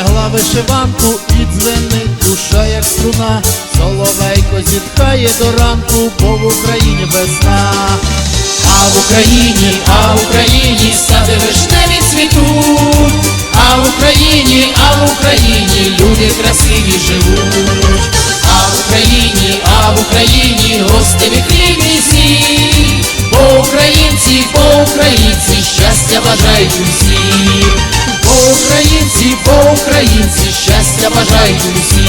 одягла вишиванку, і дзвенить душа, як струна, соловейко зітхає до ранку, бо в Україні весна. А в Україні, а в Україні сади вишневі цвітуть, а в Україні, а в Україні люди красиві живуть, а в Україні, а в Україні гостеві хлібні сіль, бо українці, бо українці щастя бажають усі, бо українці, бо українці щастя бажають усі.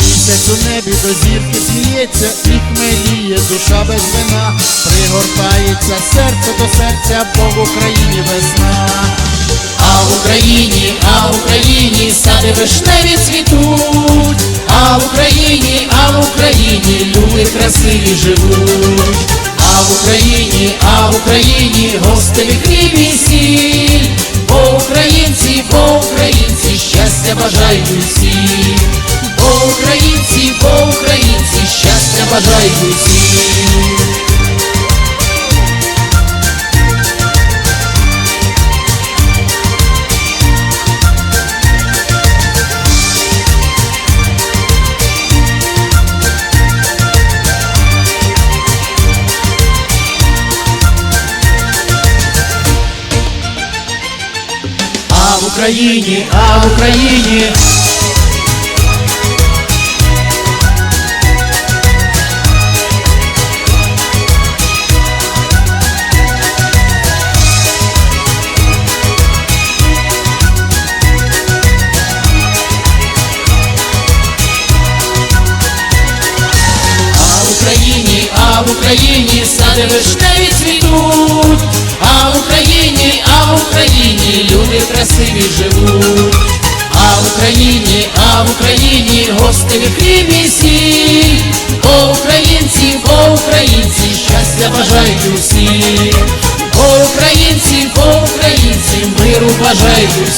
Місяць у небі до зірки сміється і хмеліє душа без вина, пригортається серце до серця, бо в Україні весна. А в Україні, а в Україні сади вишневі цвітуть, а в Україні, а в Україні люди красиві живуть, а в Україні, а в Україні гостеві хліб і сіль, бо українці, бо українці щастя бажають усі, бо українці, бо українці щастя бажають усі. Україні, а в Україні. В Україні, а в Україні сади вишневі цвітуть, красиві живуть, а в Україні, а в Україні гостеві хліб і сіль, українці, бо українці щастя бажають усі, бо українці, по українці миру бажають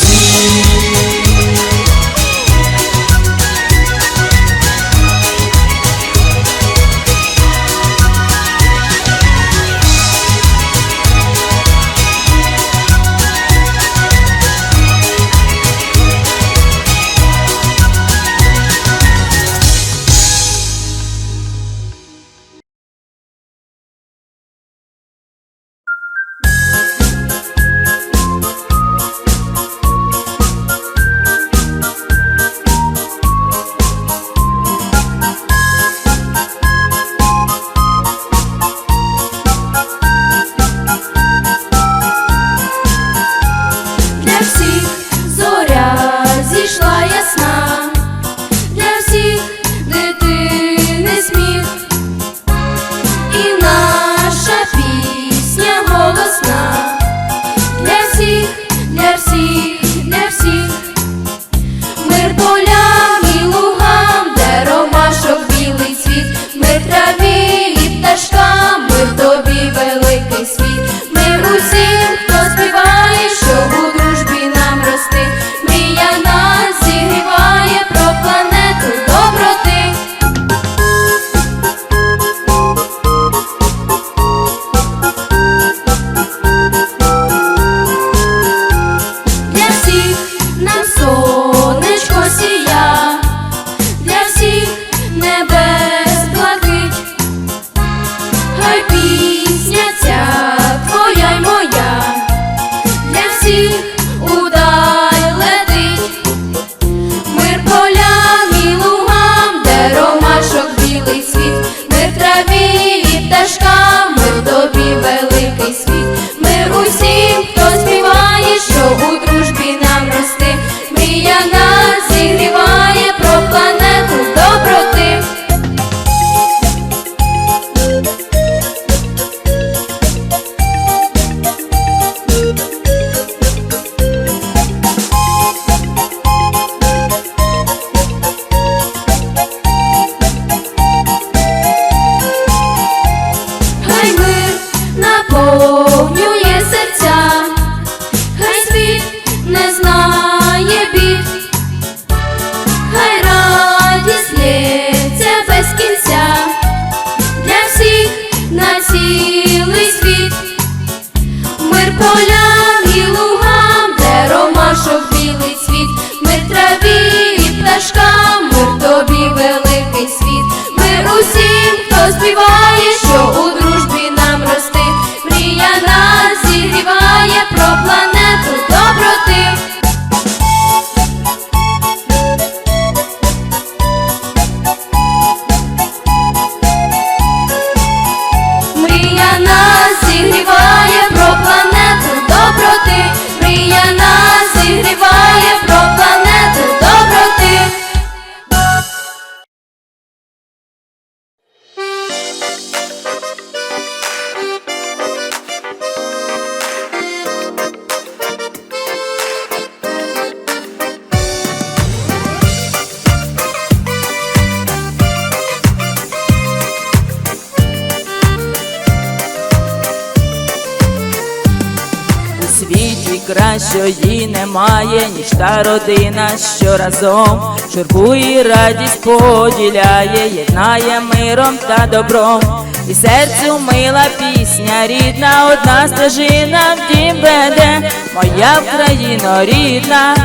усі. кращої немає, ніж та родина, що разом журбу і радість поділяє, єднає миром та добром. І серцю мила пісня, рідна, одна стежина в дім веде, моя Україно рідна,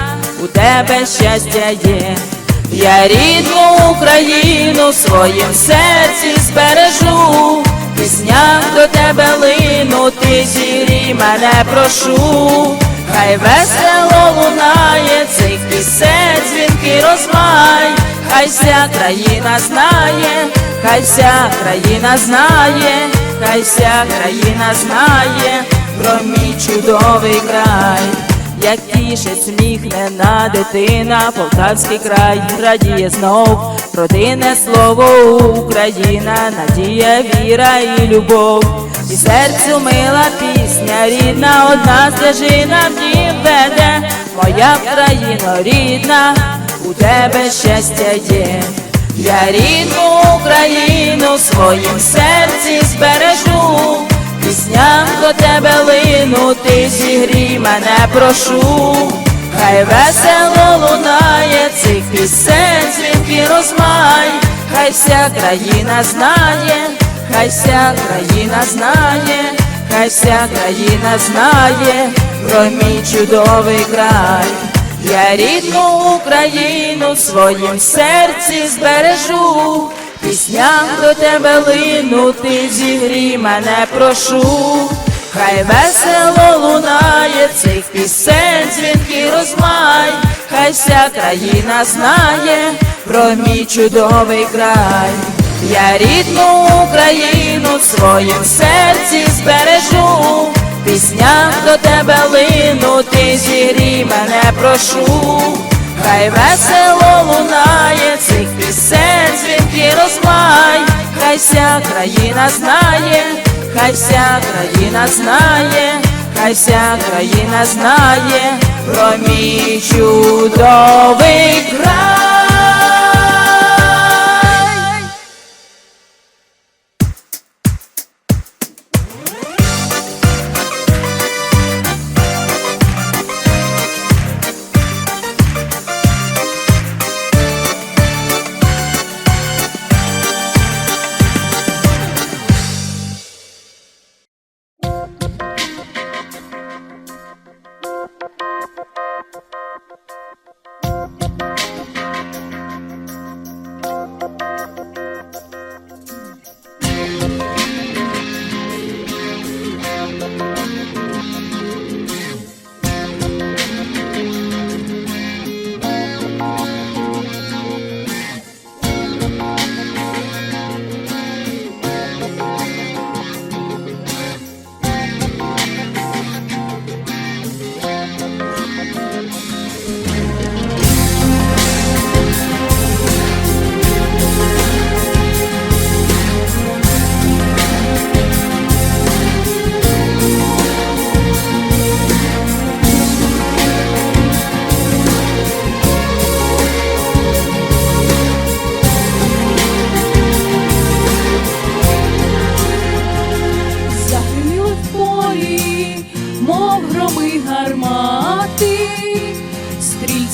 у тебе щастя є. Я рідну Україну своїм серці збережу, в піснях до тебе лину, ти зірі мене прошу, хай весело лунає цих пісень, дзвінки розмай, хай вся країна знає, хай вся країна знає, хай вся країна знає про мій чудовий край. Як тішить сміхнена дитина, Полтавський край радіє знов, родинне слово Україна, надія, віра і любов, і серцю мила пісня, рідна, одна стежина дім веде, моя країно рідна, у тебе щастя є. Я рідну Україну в своїм серці збережу. Пісням до тебе лину, ти зігрій мене прошу, хай весело лунає цих пісень, дзвінки розмай, хай вся країна знає, хай вся країна знає, хай вся країна знає про мій чудовий край. Я рідну Україну в своїм серці збережу, пісням до тебе лину, ти зігрій мене прошу, хай весело лунає цих пісень, дзвінки розмай, хай вся країна знає про мій чудовий край. Я рідну Україну в своїм серці збережу, пісням до тебе лину, ти зігрій мене прошу, хай весело лунає цих пісень, дзвінки розмай, хай вся країна знає, хай вся країна знає, хай вся країна знає про мій чудовий край.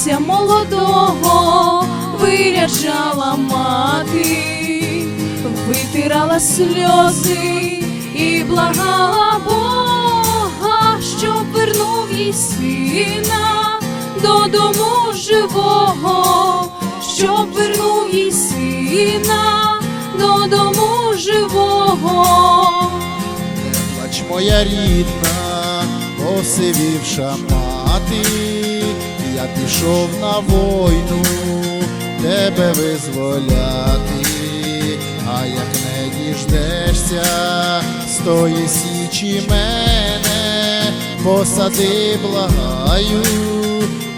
Стрільця молодого виряджала мати, витирала сльози і благала Бога, щоб вернув їй сина додому живого, щоб вернув їй сина додому живого. Плач моя рідна, посивівша мати, пішов на війну тебе визволяти, а як не діждешся з тої січі мене, посади, благаю,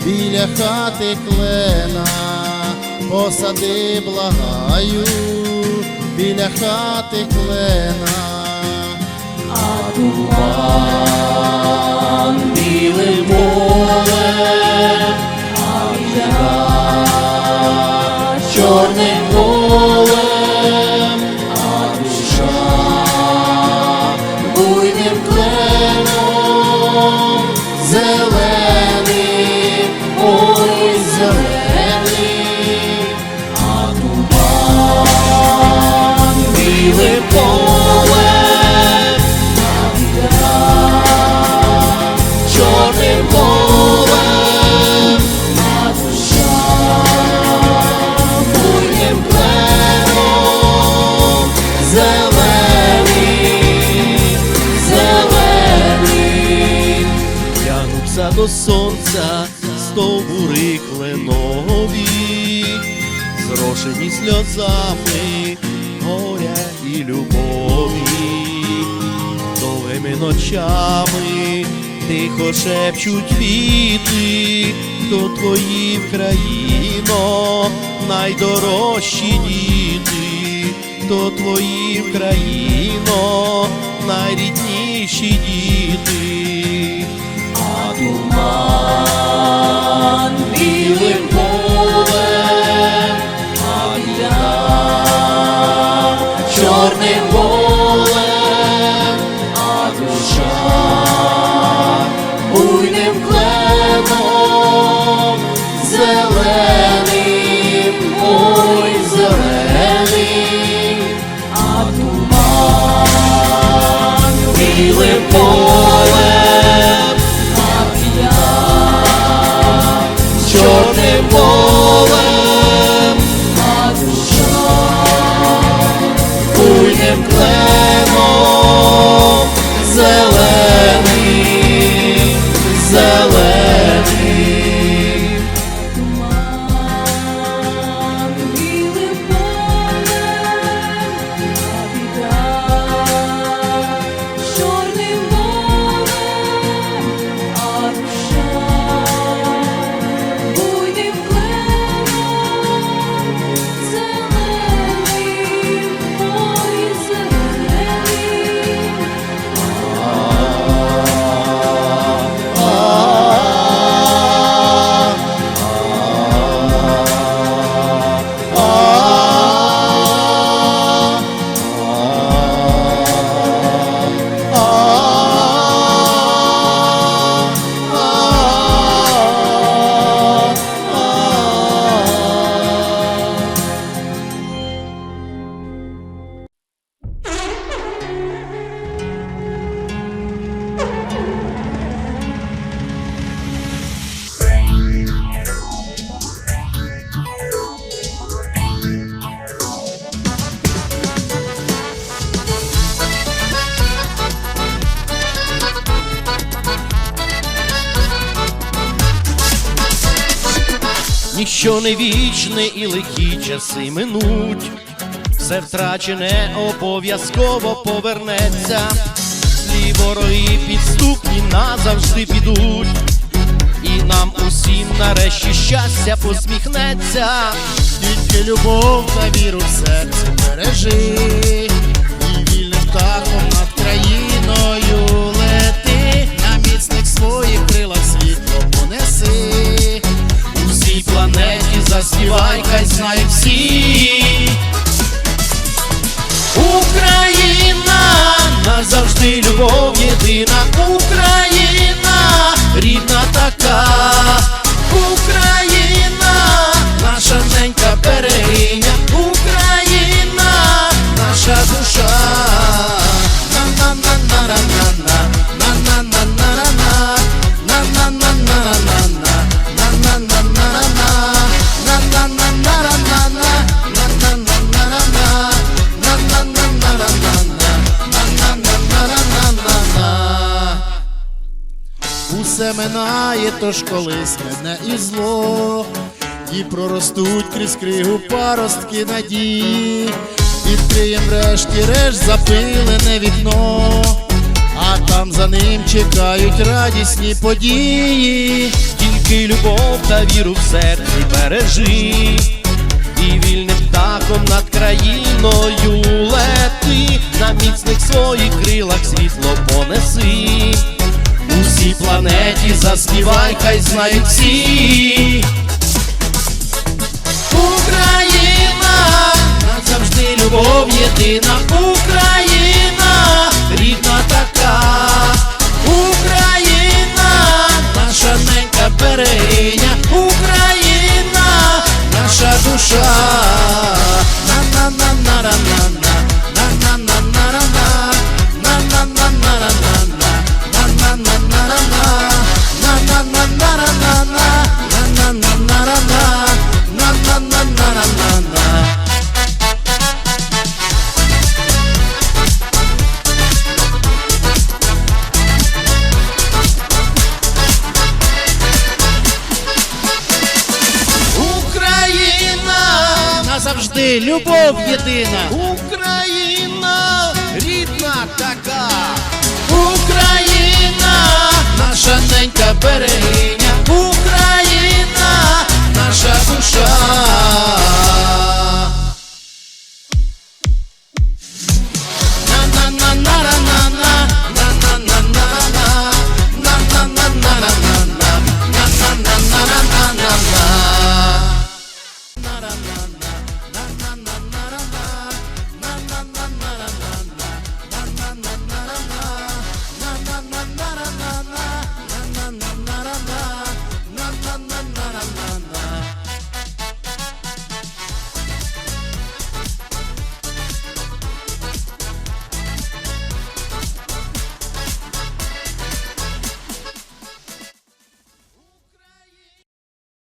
біля хати клена, посади, благаю, біля хати клена. А туман білим полем, серця стовбури кленові, зрошені сльозами горя і любові, довгими ночами тихо шепчуть віти, до твої в країно, найдорожчі діти, до твої країно, найрідніші діти. Thank you. Білим Ніщо не вічне і лихі часи минуть, все втрачене обов'язково повернеться, злі вороги підступні назавжди підуть, і нам усім нарешті щастя посміхнеться. Тільки любов та віру в серці бережи, і вільним птахом над країною лети, на міцних своїх заспівай, хай знають всі. Україна назавжди любов єдина, Україна, минає, тож колись мене і зло, і проростуть крізь кригу паростки надії, відкриєм врешті-решт запилене вікно, а там за ним чекають радісні події. Тільки любов та віру в серці бережи, і вільним птахом над країною лети, на міцних своїх крилах світло понеси. Усій планеті заспівай, хай знають всі. Україна, назавжди любов єдина, любов єдина. Україна, рідна така, Україна, наша ненька берегиня,